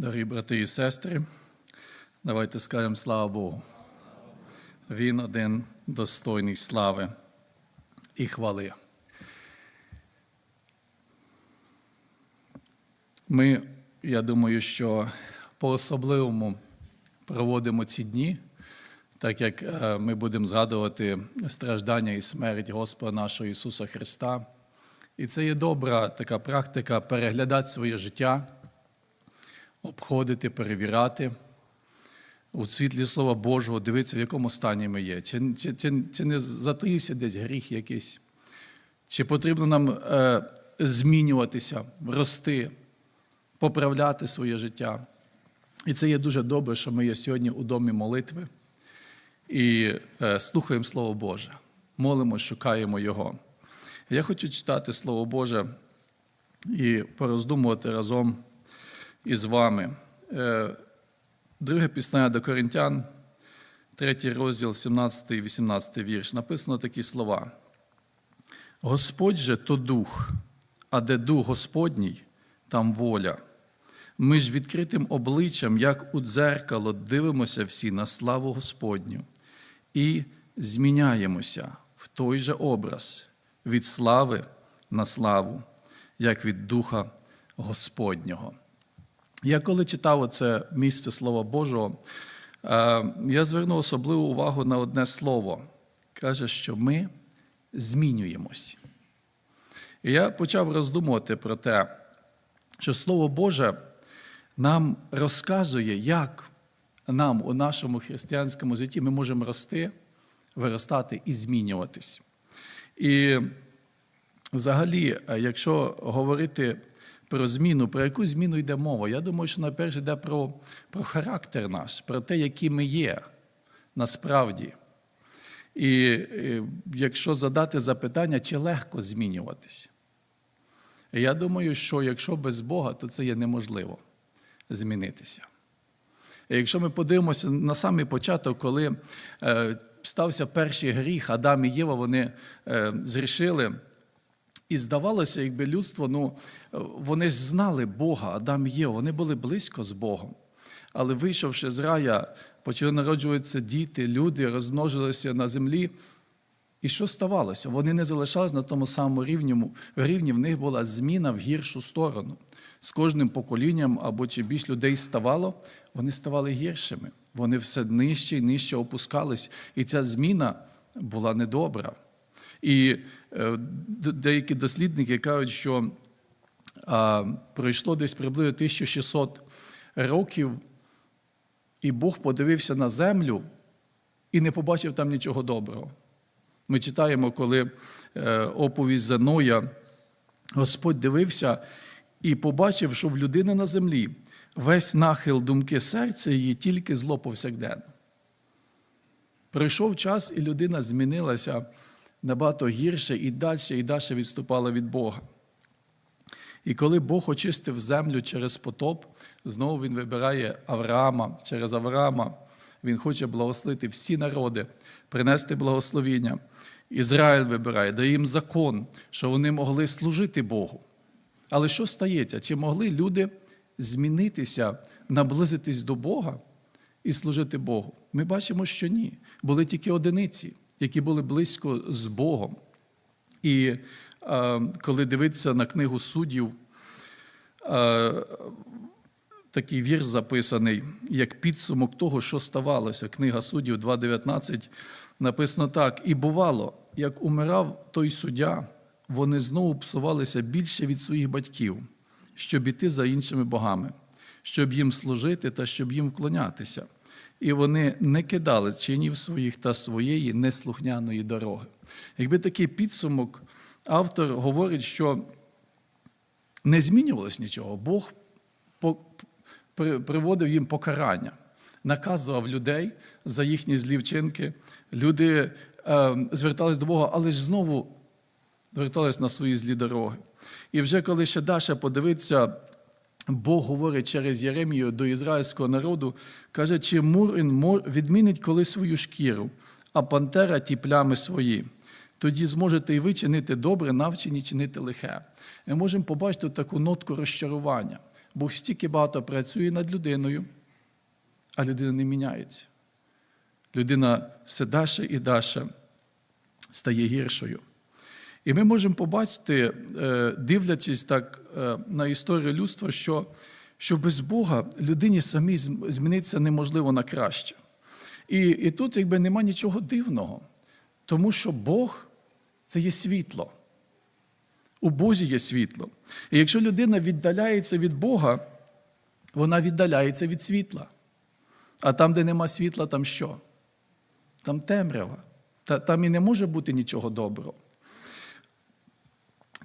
Дорогі брати і сестри, давайте скажемо слава Богу. Він один достойний слави і хвали. Ми, я думаю, що по-особливому проводимо ці дні, так як е, ми будемо згадувати страждання і смерть Господа нашого Ісуса Христа. І це є добра така практика переглядати своє життя, обходити, перевіряти у світлі Слова Божого, дивитися, в якому стані ми є. Чи, чи, чи, чи не затаївся десь гріх якийсь? Чи потрібно нам е, змінюватися, рости, поправляти своє життя? І це є дуже добре, що ми є сьогодні у домі молитви і е, слухаємо Слово Боже, молимо, шукаємо Його. Я хочу читати Слово Боже і пороздумувати разом із вами. Е, Друге піснення до Коринтян, третій розділ, 17 і 18 вірш. Написано такі слова. Господь же то дух, а де дух Господній, там воля. Ми ж відкритим обличчям, як у дзеркало, дивимося всі на славу Господню і зміняємося в той же образ від слави на славу, як від Духа Господнього. Я коли читав це місце Слова Божого, е, я звернув особливу увагу на одне слово. Каже, що ми змінюємось. І я почав роздумувати про те, що Слово Боже нам розказує, як нам у нашому християнському житті ми можемо рости, виростати і змінюватись. І взагалі, якщо говорити про зміну, про яку зміну йде мова, я думаю, що найперше йде про, про характер наш, про те, які ми є насправді. І, якщо задати запитання, чи легко змінюватись, я думаю, що якщо без Бога, то це є неможливо змінитися. І якщо ми подивимося на самий початок, коли е, стався перший гріх, Адам і Єва, вони е, зрішили. І здавалося, якби людство, ну, вони ж знали Бога, Адам і вони були близько з Богом. Але вийшовши з рая, почали народжуватися діти, люди, розмножилися на землі. І що ставалося? Вони не залишалися на тому самому рівні, рівні, в них була зміна в гіршу сторону. З кожним поколінням або чи більш людей ставало, вони ставали гіршими. Вони все нижче і нижче опускались. І ця зміна була недобра. І е, деякі дослідники кажуть, що пройшло десь приблизно 1600 років, і Бог подивився на землю і не побачив там нічого доброго. Ми читаємо, коли е, оповідь Заноя, Господь дивився і побачив, що в людини на землі весь нахил думки серця її тільки зло повсякденно. Пройшов час, і людина змінилася набагато гірше і далі, і далі відступала від Бога. І коли Бог очистив землю через потоп, знову Він вибирає Авраама через Авраама. Він хоче благословити всі народи, принести благословіння. Ізраїль вибирає, дає їм закон, що вони могли служити Богу. Але що стається? Чи могли люди змінитися, наблизитись до Бога і служити Богу? Ми бачимо, що ні. Були тільки одиниці, які були близько з Богом. І е, коли дивитися на книгу суддів, е, такий вірш записаний, як підсумок того, що ставалося. Книга суддів 2.19 написано так: і бувало, як умирав той суддя, вони знову псувалися більше від своїх батьків, щоб іти за іншими богами, щоб їм служити та щоб їм вклонятися. І вони не кидали чинів своїх та своєї неслухняної дороги. Якби такий підсумок, автор говорить, що не змінювалось нічого, Бог приводив їм покарання, наказував людей за їхні злі вчинки. Люди е, звертались до Бога, але ж знову звертались на свої злі дороги. І вже коли ще Даша подивиться, Бог говорить через Єремію до ізраїльського народу, каже, чи Мурин відмінить коли свою шкіру, а пантера ті плями свої. Тоді зможете і ви чинити добре, навчені чинити лихе. Ми можемо побачити таку нотку розчарування. Бог стільки багато працює над людиною, а людина не міняється. Людина все далі і далі стає гіршою. І ми можемо побачити, е, дивлячись так е, на історію людства, що, що без Бога людині самій зм- змінитися неможливо на краще. І, і тут якби нема нічого дивного, тому що Бог це є світло. У Бозі є світло. І якщо людина віддаляється від Бога, вона віддаляється від світла. А там, де нема світла, там що? Там темрява. Там і не може бути нічого доброго.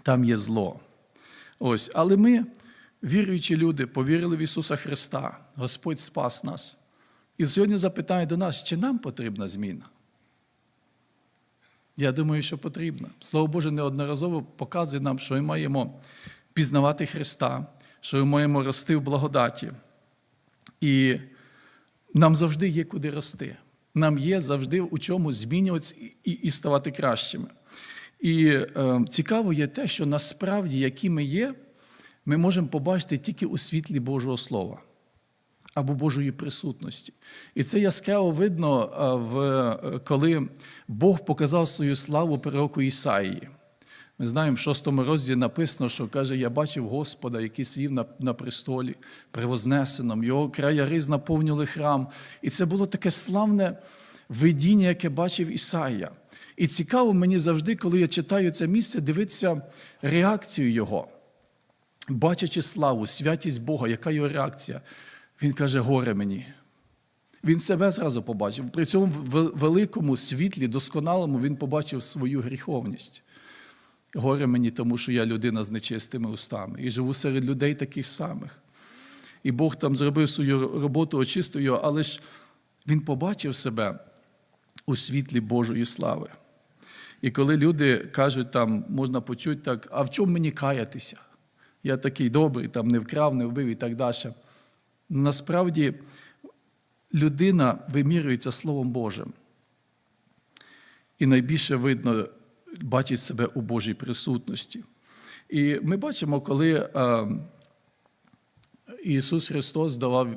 Там є зло. Ось. Але ми, віруючі люди, повірили в Ісуса Христа. Господь спас нас. І сьогодні запитає до нас, чи нам потрібна зміна? Я думаю, що потрібно. Слово Боже неодноразово показує нам, що ми маємо пізнавати Христа, що ми маємо рости в благодаті. І нам завжди є куди рости. Нам є завжди у чому змінюватися і, і ставати кращими. І е, цікаво є те, що насправді, які ми є, ми можемо побачити тільки у світлі Божого Слова або Божої присутності. І це яскраво видно, е, в, е, коли Бог показав свою славу пророку Ісаїї. Ми знаємо, в шостому розділі написано, що каже, я бачив Господа, який сидів на, на престолі, превознесеному, його края риз наповнили храм. І це було таке славне видіння, яке бачив Ісаїя. І цікаво мені завжди, коли я читаю це місце, дивитися реакцію його. Бачачи славу, святість Бога, яка його реакція? Він каже, горе мені. Він себе зразу побачив. При цьому вел- великому світлі, досконалому, він побачив свою гріховність. Горе мені, тому що я людина з нечистими устами і живу серед людей таких самих. І Бог там зробив свою роботу, очистив його, але ж він побачив себе у світлі Божої слави. І коли люди кажуть, там можна почути так, а в чому мені каятися? Я такий добрий, там не вкрав, не вбив і так далі. Насправді людина вимірюється Словом Божим. І найбільше видно, бачить себе у Божій присутності. І ми бачимо, коли Ісус Христос давав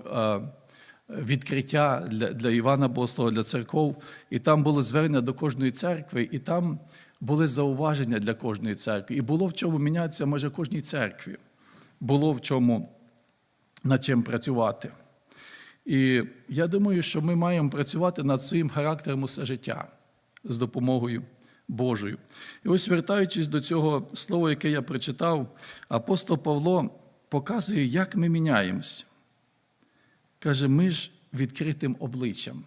відкриття для, для Івана Богослова, для церков, і там було звернення до кожної церкви, і там були зауваження для кожної церкви. І було в чому мінятися майже кожній церкві. Було в чому над чим працювати. І я думаю, що ми маємо працювати над своїм характером усе життя з допомогою Божою. І ось, вертаючись до цього слова, яке я прочитав, апостол Павло показує, як ми міняємось. Каже, ми ж відкритим обличчям.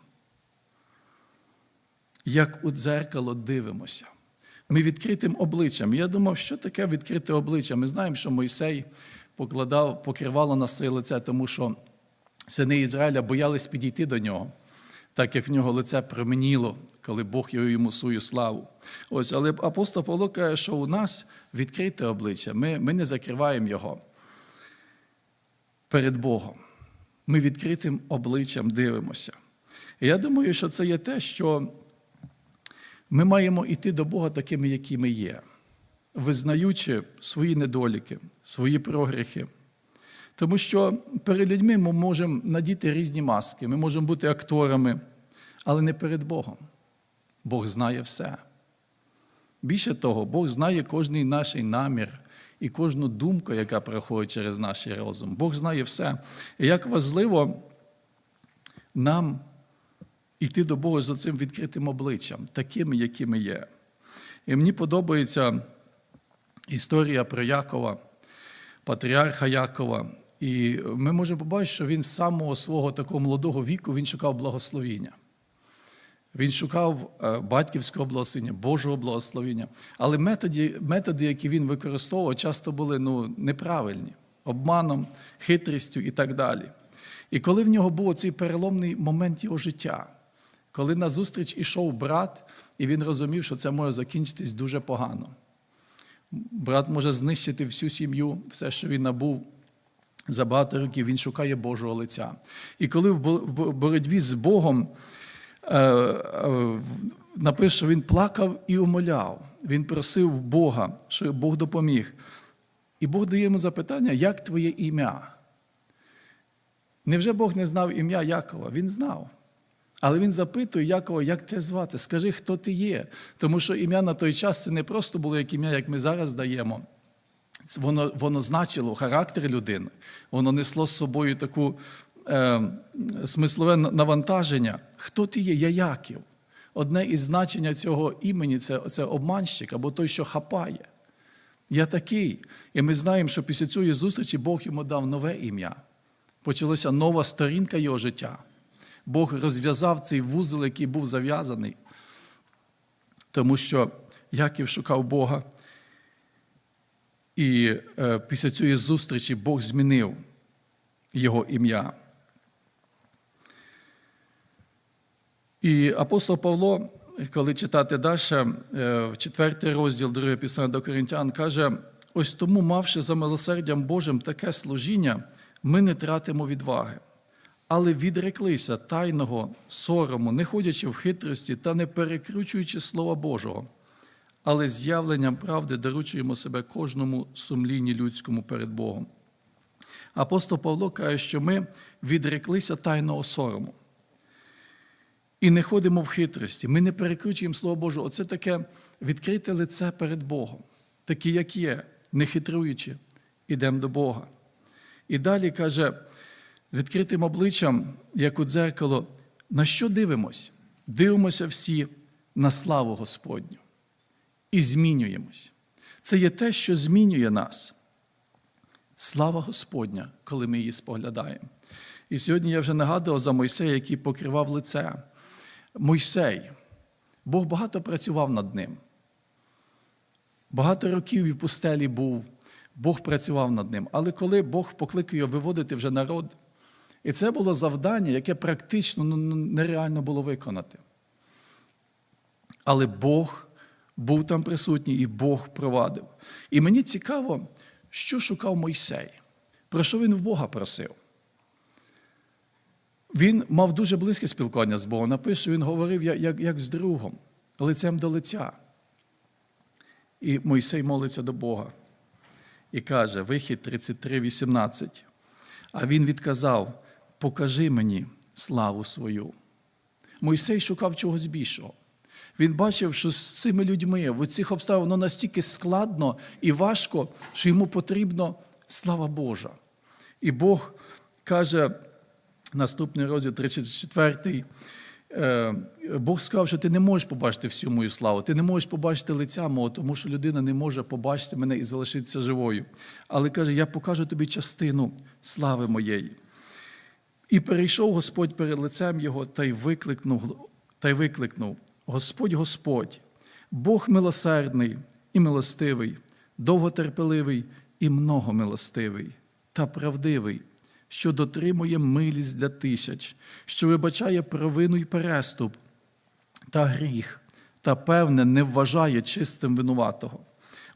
Як у дзеркало дивимося. Ми відкритим обличчям. Я думав, що таке відкрите обличчя. Ми знаємо, що Мойсей покладав, покривало на своє лице, тому що сини Ізраїля боялись підійти до нього, так як в нього лице променіло, коли Бог йому свою славу. Ось, але апостол Павло каже, що у нас відкрите обличчя, ми, ми не закриваємо його перед Богом. Ми відкритим обличчям дивимося. І я думаю, що це є те, що ми маємо йти до Бога такими, які ми є, визнаючи свої недоліки, свої прогріхи. Тому що перед людьми ми можемо надіти різні маски, ми можемо бути акторами, але не перед Богом. Бог знає все. Більше того, Бог знає кожний наш намір і кожну думку, яка проходить через наш розум. Бог знає все. І як важливо нам йти до Бога з цим відкритим обличчям, такими, якими є. І мені подобається історія про Якова, патріарха Якова. І ми можемо побачити, що він з самого свого такого молодого віку він шукав благословіння. Він шукав е, батьківського благословення, Божого благословення. Але методи, методи, які він використовував, часто були ну, неправильні, обманом, хитрістю і так далі. І коли в нього був цей переломний момент його життя, коли назустріч ішов брат, і він розумів, що це може закінчитись дуже погано. Брат може знищити всю сім'ю, все, що він набув. За багато років він шукає Божого лиця. І коли в боротьбі з Богом напише, що він плакав і умоляв, він просив Бога, що Бог допоміг. І Бог дає йому запитання, як твоє ім'я? Невже Бог не знав ім'я Якова? Він знав. Але він запитує Якова, як тебе звати? Скажи, хто ти є. Тому що ім'я на той час це не просто було як ім'я, як ми зараз даємо. Воно, воно значило характер людини, воно несло з собою таку е, смислове навантаження. Хто ти є? Я Яків. Одне із значення цього імені це, це обманщик або той, що хапає. Я такий. І ми знаємо, що після цієї зустрічі Бог йому дав нове ім'я. Почалася нова сторінка його життя. Бог розв'язав цей вузол, який був зав'язаний, тому що Яків шукав Бога. І е, після цієї зустрічі Бог змінив його ім'я. І апостол Павло, коли читати далі, в четвертий розділ другого писання до Коринтян, каже: ось тому, мавши за милосердям Божим таке служіння, ми не тратимо відваги, але відреклися тайного сорому, не ходячи в хитрості та не перекручуючи Слова Божого, але з'явленням правди доручуємо себе кожному сумлінні людському перед Богом. Апостол Павло каже, що ми відреклися тайного сорому. І не ходимо в хитрості, ми не перекручуємо Слово Боже. Оце таке відкрите лице перед Богом, такі, як є, не хитруючи, ідемо до Бога. І далі каже, відкритим обличчям, як у дзеркало, на що дивимось? Дивимося всі на славу Господню і змінюємось. Це є те, що змінює нас. Слава Господня, коли ми її споглядаємо. І сьогодні я вже нагадував за Мойсея, який покривав лице. Мойсей, Бог багато працював над ним. Багато років і в пустелі був, Бог працював над ним. Але коли Бог покликав його виводити вже народ, і це було завдання, яке практично ну, нереально було виконати. Але Бог був там присутній і Бог провадив. І мені цікаво, що шукав Мойсей, про що він в Бога просив. Він мав дуже близьке спілкування з Богом. Напише, він говорив як, як, з другом, лицем до лиця. І Мойсей молиться до Бога і каже: Вихід 33:18. А він відказав: Покажи мені славу свою. Мойсей шукав чогось більшого. Він бачив, що з цими людьми в цих обставинах настільки складно і важко, що йому потрібна слава Божа. І Бог каже, наступний розділ 34. Бог сказав, що ти не можеш побачити всю мою славу, ти не можеш побачити лиця мого, тому що людина не може побачити мене і залишитися живою. Але каже, я покажу тобі частину слави моєї. І перейшов Господь перед лицем його та й викликнув, та й викликнув: Господь Господь, Бог милосердний і милостивий, довготерпеливий і многомилостивий та правдивий що дотримує милість для тисяч, що вибачає провину й переступ та гріх, та, певне, не вважає чистим винуватого,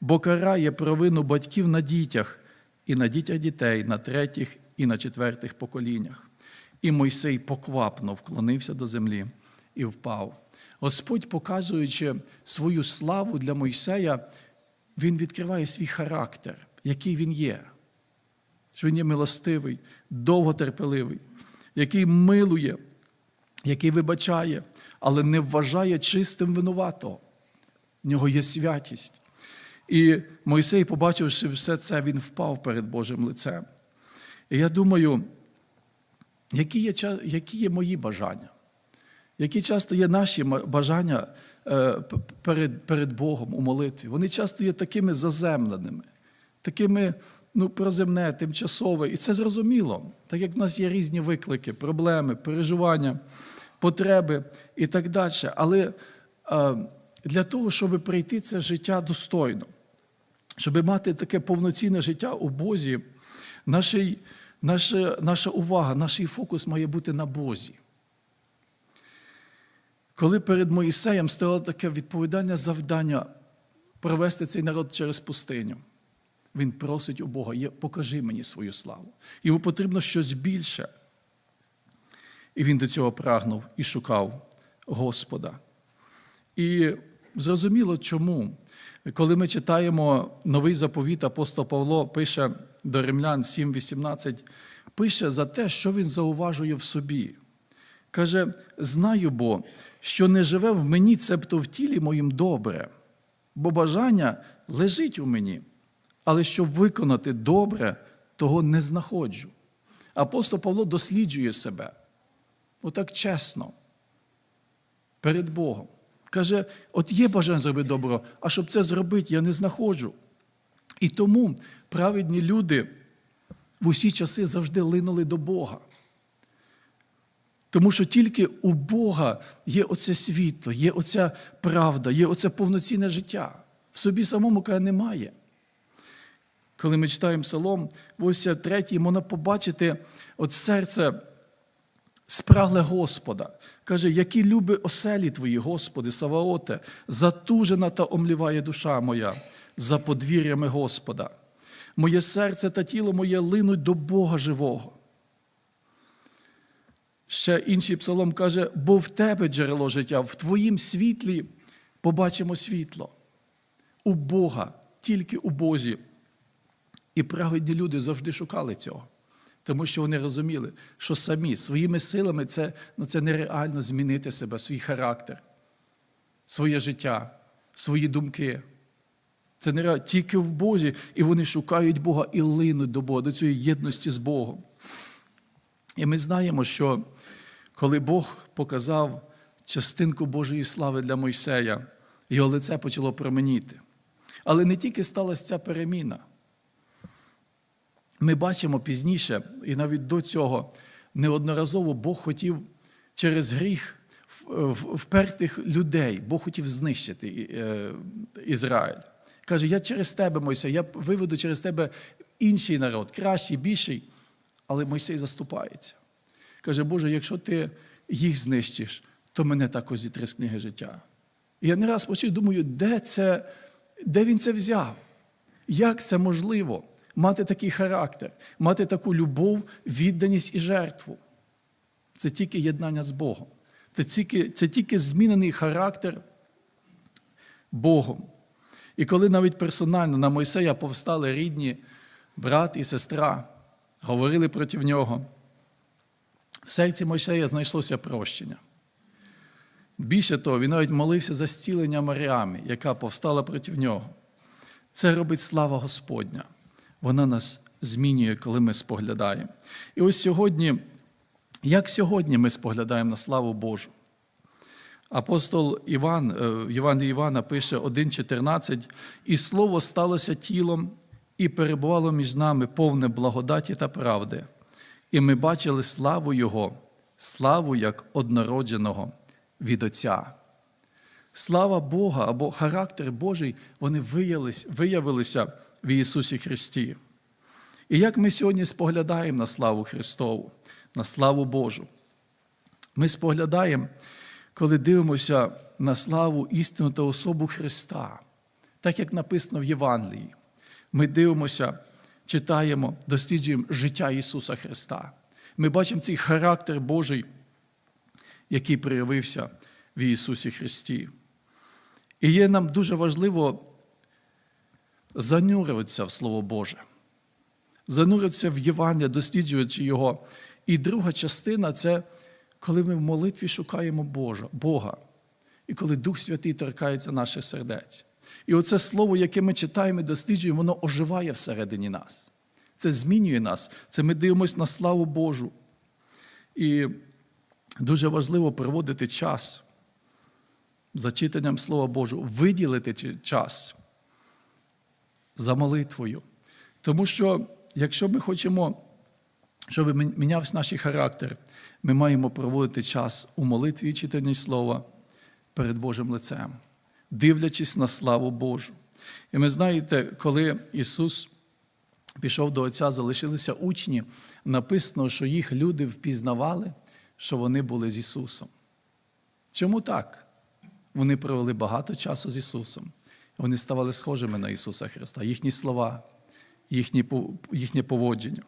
бо карає провину батьків на дітях і на дітях дітей, на третіх і на четвертих поколіннях. І Мойсей поквапно вклонився до землі і впав. Господь, показуючи свою славу для Мойсея, він відкриває свій характер, який він є що він є милостивий, довготерпеливий, який милує, який вибачає, але не вважає чистим винуватого. В нього є святість. І Мойсей, побачивши все це, він впав перед Божим лицем. І я думаю, які є які є мої бажання, які часто є наші бажання е, перед перед Богом у молитві. Вони часто є такими заземленими, такими ну, проземне, тимчасове. І це зрозуміло, так як в нас є різні виклики, проблеми, переживання, потреби і так далі. Але для того, щоб прийти це життя достойно, щоб мати таке повноцінне життя у Бозі, нашій, наша, наша увага, наш фокус має бути на Бозі. Коли перед Моїсеєм стояло таке відповідальне завдання провести цей народ через пустиню. Він просить у Бога, покажи мені свою славу. Йому потрібно щось більше. І він до цього прагнув і шукав Господа. І зрозуміло чому. Коли ми читаємо новий заповіт, апостол Павло пише до римлян 7,18, пише за те, що він зауважує в собі. Каже: знаю бо, що не живе в мені, цебто в тілі моїм добре, бо бажання лежить у мені, але щоб виконати добре, того не знаходжу. Апостол Павло досліджує себе. Отак чесно. Перед Богом. Каже: от є бажання зробити добро, а щоб це зробити, я не знаходжу. І тому праведні люди в усі часи завжди линули до Бога. Тому що тільки у Бога є оце світло, є оця правда, є оце повноцінне життя. В собі самому каже, немає. Коли ми читаємо псалом, ось третій, можна побачити от серце спрагле Господа. Каже, які люби оселі твої, Господи, Саваоте, затужена та омліває душа моя за подвір'ями Господа. Моє серце та тіло моє линуть до Бога живого. Ще інший псалом каже, бо в тебе джерело життя, в твоїм світлі побачимо світло. У Бога, тільки у Бозі. І праведні люди завжди шукали цього. Тому що вони розуміли, що самі своїми силами це, ну, це нереально змінити себе, свій характер, своє життя, свої думки. Це нереально тільки в Бозі, і вони шукають Бога і линуть до Бога, до цієї єдності з Богом. І ми знаємо, що коли Бог показав частинку Божої слави для Мойсея, його лице почало променіти. Але не тільки сталася ця переміна. Ми бачимо пізніше, і навіть до цього неодноразово Бог хотів через гріх впертих людей, Бог хотів знищити Ізраїль. Каже, я через тебе, Мойсей, я виведу через тебе інший народ, кращий, більший. Але Мойсей заступається. Каже, Боже, якщо ти їх знищиш, то мене також зітри з книги життя. І я не раз почув, думаю, де, це, де він це взяв? Як це можливо? Мати такий характер, мати таку любов, відданість і жертву. Це тільки єднання з Богом. Це тільки, це тільки змінений характер Богом. І коли навіть персонально на Мойсея повстали рідні брат і сестра, говорили проти нього, в серці Мойсея знайшлося прощення. Більше того, він навіть молився за зцілення Маріами, яка повстала проти нього. Це робить слава Господня. Вона нас змінює, коли ми споглядаємо. І ось сьогодні, як сьогодні ми споглядаємо на славу Божу? Апостол Іван в Євангелії Івана пише 1,14: і слово сталося тілом і перебувало між нами повне благодаті та правди. І ми бачили славу Його, славу як однородженого від Отця. Слава Бога або характер Божий, вони виявилися в Ісусі Христі. І як ми сьогодні споглядаємо на славу Христову, на славу Божу, ми споглядаємо, коли дивимося на славу істину та особу Христа, так як написано в Євангелії. Ми дивимося, читаємо, досліджуємо життя Ісуса Христа. Ми бачимо цей характер Божий, який проявився в Ісусі Христі. І є нам дуже важливо занурюватися в Слово Боже, занурюватися в Євангелія, досліджуючи Його. І друга частина це коли ми в молитві шукаємо Божа, Бога, і коли Дух Святий торкається наших сердець. І оце слово, яке ми читаємо і досліджуємо, воно оживає всередині нас. Це змінює нас. Це ми дивимося на славу Божу. І дуже важливо проводити час за читанням Слова Божого, виділити час за молитвою. Тому що, якщо ми хочемо, щоб мінявся наш характер, ми маємо проводити час у молитві і читанні Слова перед Божим лицем, дивлячись на славу Божу. І ми знаєте, коли Ісус пішов до Отця, залишилися учні, написано, що їх люди впізнавали, що вони були з Ісусом. Чому так? Вони провели багато часу з Ісусом. Вони ставали схожими на Ісуса Христа, їхні слова, їхні, їхнє поводження.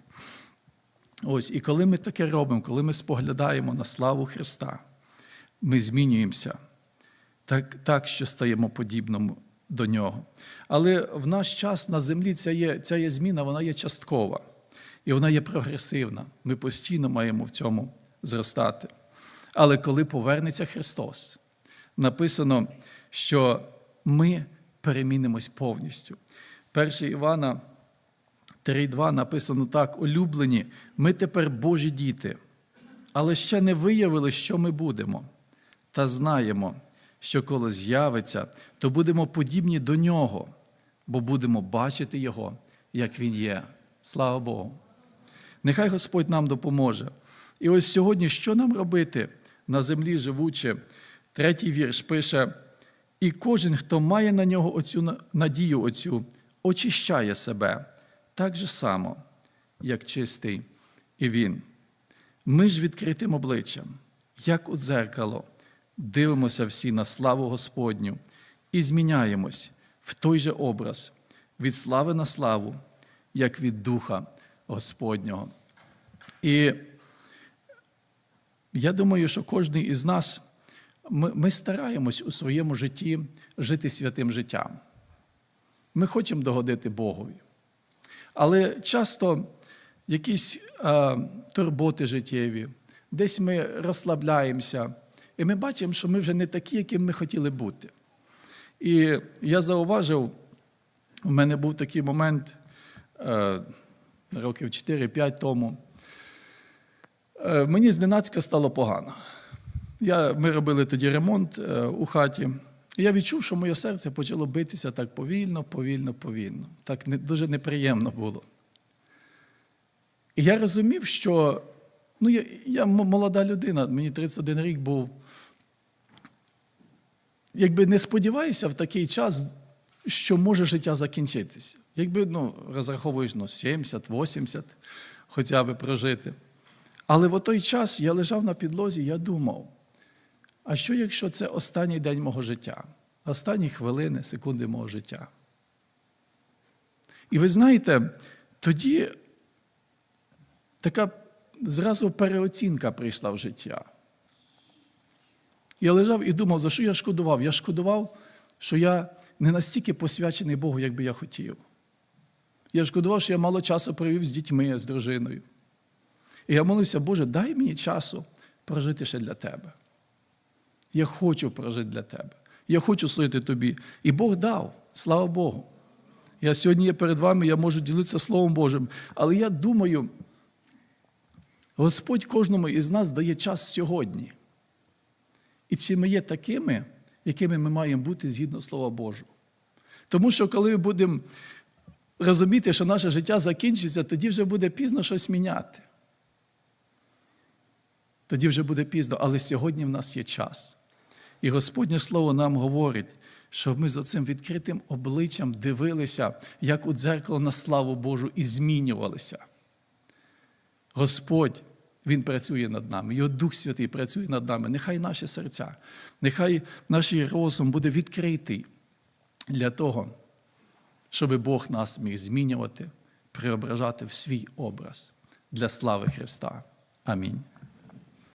Ось, І коли ми таке робимо, коли ми споглядаємо на славу Христа, ми змінюємося так, так що стаємо подібним до Нього. Але в наш час на землі ця є, ця є зміна, вона є часткова. і вона є прогресивна. Ми постійно маємо в цьому зростати. Але коли повернеться Христос, написано, що ми перемінимось повністю. 1 Івана 3.2 написано так: улюблені, ми тепер Божі діти, але ще не виявили, що ми будемо. Та знаємо, що коли з'явиться, то будемо подібні до нього, бо будемо бачити Його, як Він є. Слава Богу! Нехай Господь нам допоможе. І ось сьогодні, що нам робити на землі живучи? Третій вірш пише: і кожен, хто має на нього оцю надію, оцю, очищає себе так же само, як чистий і він. Ми ж відкритим обличчям, як у дзеркало, дивимося всі на славу Господню і зміняємось в той же образ від слави на славу, як від Духа Господнього. І я думаю, що кожен із нас ми, ми стараємось у своєму житті жити святим життям. Ми хочемо догодити Богові. Але часто якісь а, турботи життєві, десь ми розслабляємося, і ми бачимо, що ми вже не такі, яким ми хотіли бути. І я зауважив, у мене був такий момент е, років 4-5 тому. Е, мені зненацька стало погано. Я, Ми робили тоді ремонт е, у хаті. І я відчув, що моє серце почало битися так повільно, повільно, повільно. Так не, дуже неприємно було. І я розумів, що ну, я, я молода людина, мені 31 рік був. Якби не сподіваюся в такий час, що може життя закінчитися. Якби ну, розраховуєш ну, 70-80 хоча б прожити. Але в той час я лежав на підлозі, я думав, а що якщо це останній день мого життя, останні хвилини, секунди мого життя? І ви знаєте, тоді така зразу переоцінка прийшла в життя. Я лежав і думав, за що я шкодував? Я шкодував, що я не настільки посвячений Богу, як би я хотів. Я шкодував, що я мало часу провів з дітьми, з дружиною. І я молився, Боже, дай мені часу прожити ще для Тебе. Я хочу прожити для Тебе. Я хочу служити Тобі. І Бог дав, слава Богу. Я сьогодні є перед вами, я можу ділитися Словом Божим. Але я думаю, Господь кожному із нас дає час сьогодні. І чи ми є такими, якими ми маємо бути згідно Слова Божого? Тому що коли ми будемо розуміти, що наше життя закінчиться, тоді вже буде пізно щось міняти. Тоді вже буде пізно, але сьогодні в нас є час. І Господнє Слово нам говорить, щоб ми з оцим відкритим обличчям дивилися, як у дзеркало на славу Божу і змінювалися. Господь, Він працює над нами, Його Дух Святий працює над нами. Нехай наші серця, нехай наш розум буде відкритий для того, щоб Бог нас міг змінювати, преображати в свій образ для слави Христа. Амінь.